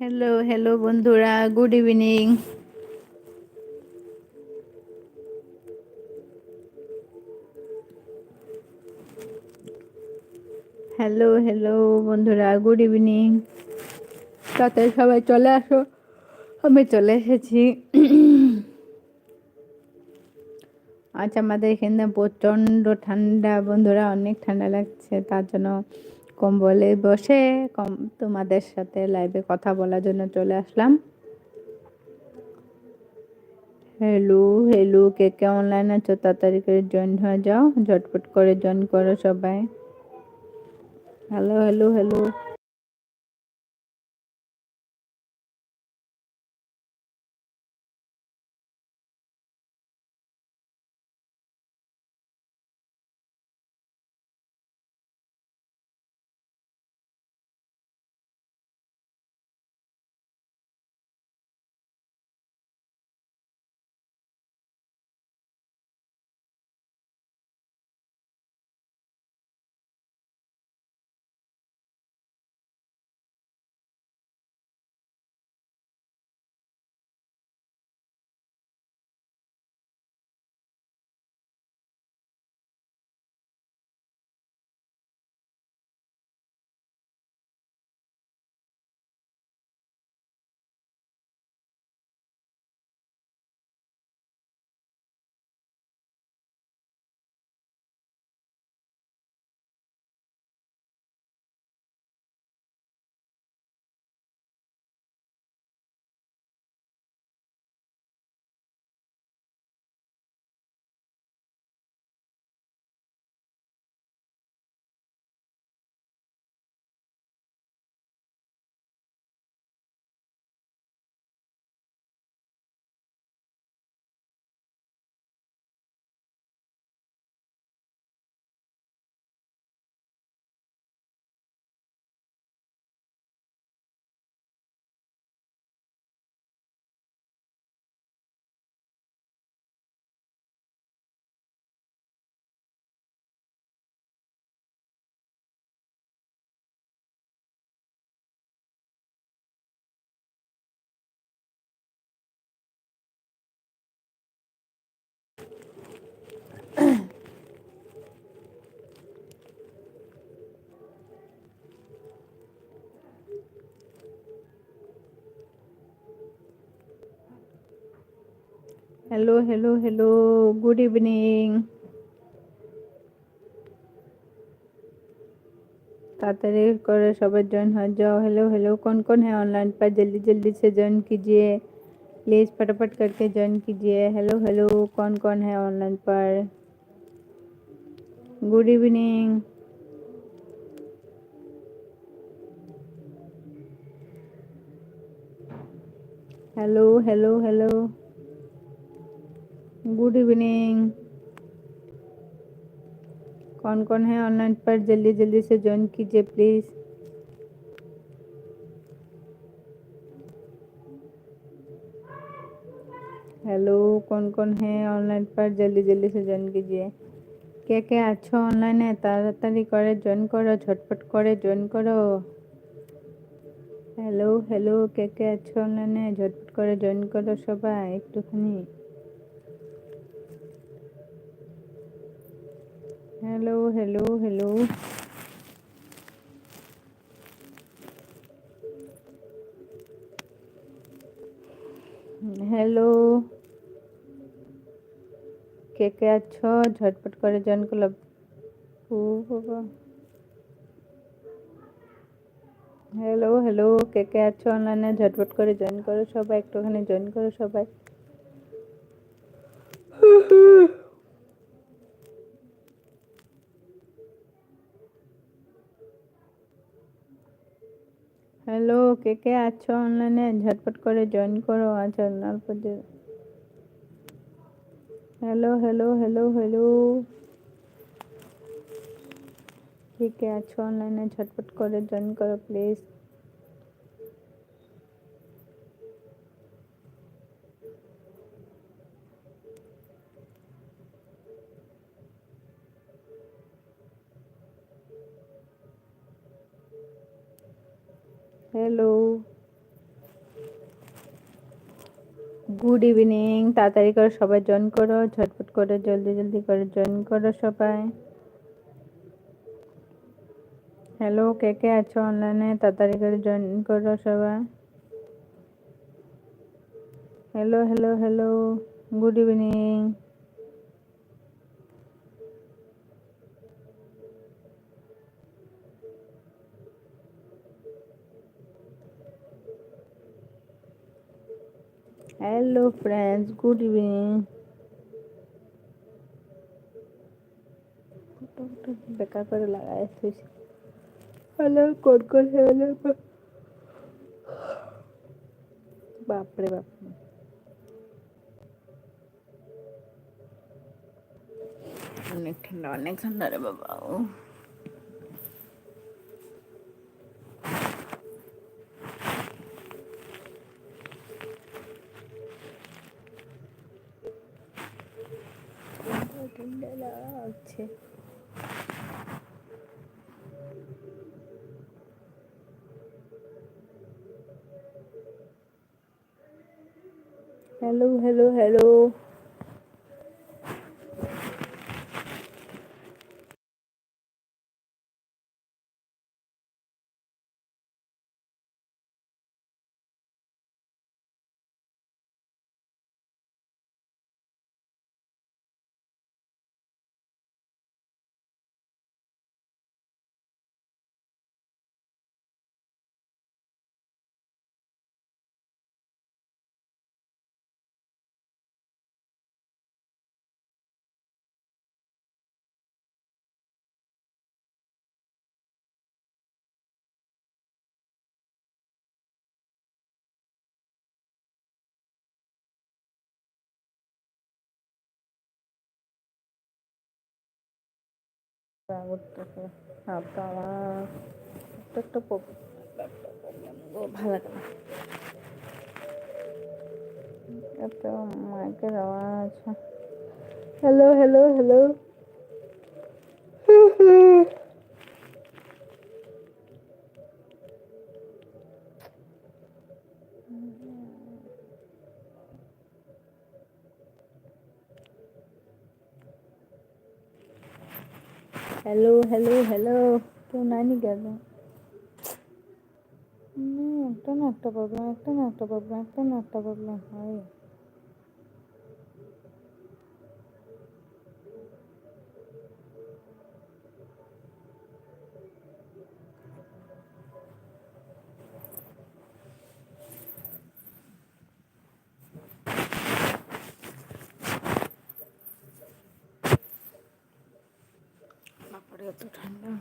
Hello hello বন্ধুরা good evening hello hello বন্ধুরা good evening তাতে সবাই চলে আসো। আমি চলে এসেছি। আজ আমাদের এখানে প্রচণ্ড ঠান্ডা, বন্ধুরা, অনেক ঠান্ডা লাগছে, তার জন্য কম্বলে বসে কম, তোমাদের সাথে লাইভে কথা বলার জন্য চলে আসলাম। হ্যালো হ্যালো কে কে অনলাইন আছো? তাড়াতাড়ি করে জয়েন হয়ে যাও, ঝটপট করে জয়েন করো সবাই। Hello hello hello hello hello hello good evening तातरी করে সবাই জয়েন হয়ে যাও हेलो हेलो कौन कौन है ऑनलाइन पर जल्दी जल्दी से ज्वाइन कीजिए प्लीज़ फटाफट करके ज्वाइन कीजिए हेलो हेलो कौन कौन है ऑनलाइन पर good evening hello hello hello good evening कौन कौन है ऑनलाइन पर जल्दी जल्दी से ज्वाइन कीजिए प्लीज़ हेलो कौन कौन है ऑनलाइन पर जल्दी जल्दी से ज्वाइन कीजिए কে কে আছো অনলাইনে তাড়াতাড়ি করে জয়েন করো ঝটপট করে জয়েন করো হ্যালো হ্যালো কে কে আছো অনলাইনে ঝটপট করে জয়েন করো সবাই একটুখানি হ্যালো হ্যালো হ্যালো হ্যালো কে কে আছো? ঝটপট করে জয়েন করল ও বাবা। হ্যালো হ্যালো কে কে আছো? অনলাইনে ঝটপট করে জয়েন করো সবাই, একটুখানি জয়েন করো সবাই। হ্যালো কে কে আছো অনলাইনে ঝটপট করে জয়েন করো আচ্ছা অল্প হ্যালো হ্যালো হ্যালো হ্যালো কে কে আছো অনলাইনে ঝটপট করে জয়েন করো প্লিজ হ্যালো গুড ইভিনিং তাড়াতাড়ি করে সবাই জয়েন করো, ঝটপট করে, জলদি জলদি করে জয়েন করো সবাই। হ্যালো কে কে আছো অনলাইনে তাড়াতাড়ি করে জয়েন করো সবাই। Hello hello hello good evening hello friends good evening বেকার করে লাগাই হ্যালো কোন কোন হ্যালো বাপরে বাপ অনেক ঠান্ডা অনেক ঠান্ডা রে বাবা ও ঠান্ডা লাগছে হ্যালো হ্যালো হ্যালো। করতেছে একটা ভালো লাগে না এত মাইকের hello hello hello hello hello hello কেউ নাইনি গেল একটা না একটা প্রবলেম একটা না একটা প্রবলেম একটা না একটা প্রবলেম হয়। বাপরে এত ঠান্ডা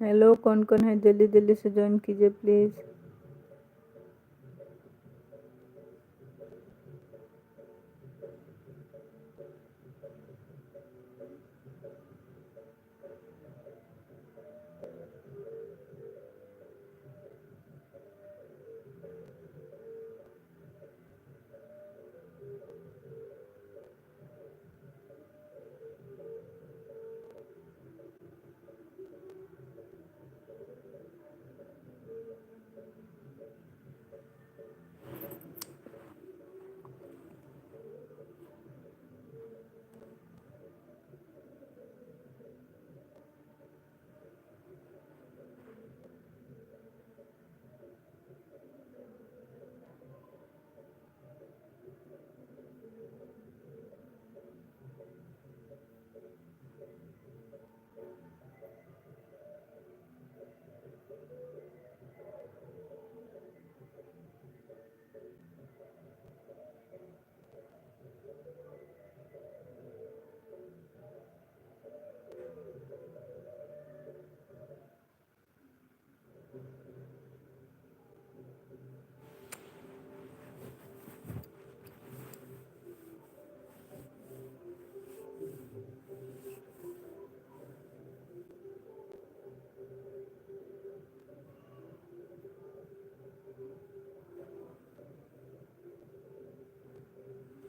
हेलो कौन कौन है जल्दी जल्दी से ज्वाइन कीजिए प्लीज़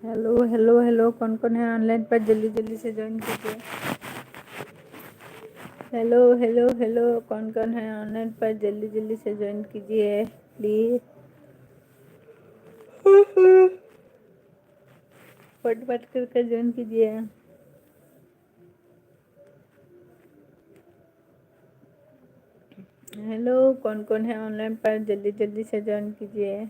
हेलो हेलो हेलो कौन कौन है ऑनलाइन पर? जल्दी जल्दी से ज्वाइन कीजिए। हेलो हेलो हेलो कौन कौन है ऑनलाइन पर? जल्दी जल्दी से ज्वाइन कीजिए प्लीज़ फट फट करके ज्वाइन कीजिए। हेलो कौन कौन है ऑनलाइन पर? जल्दी जल्दी से ज्वाइन कीजिए।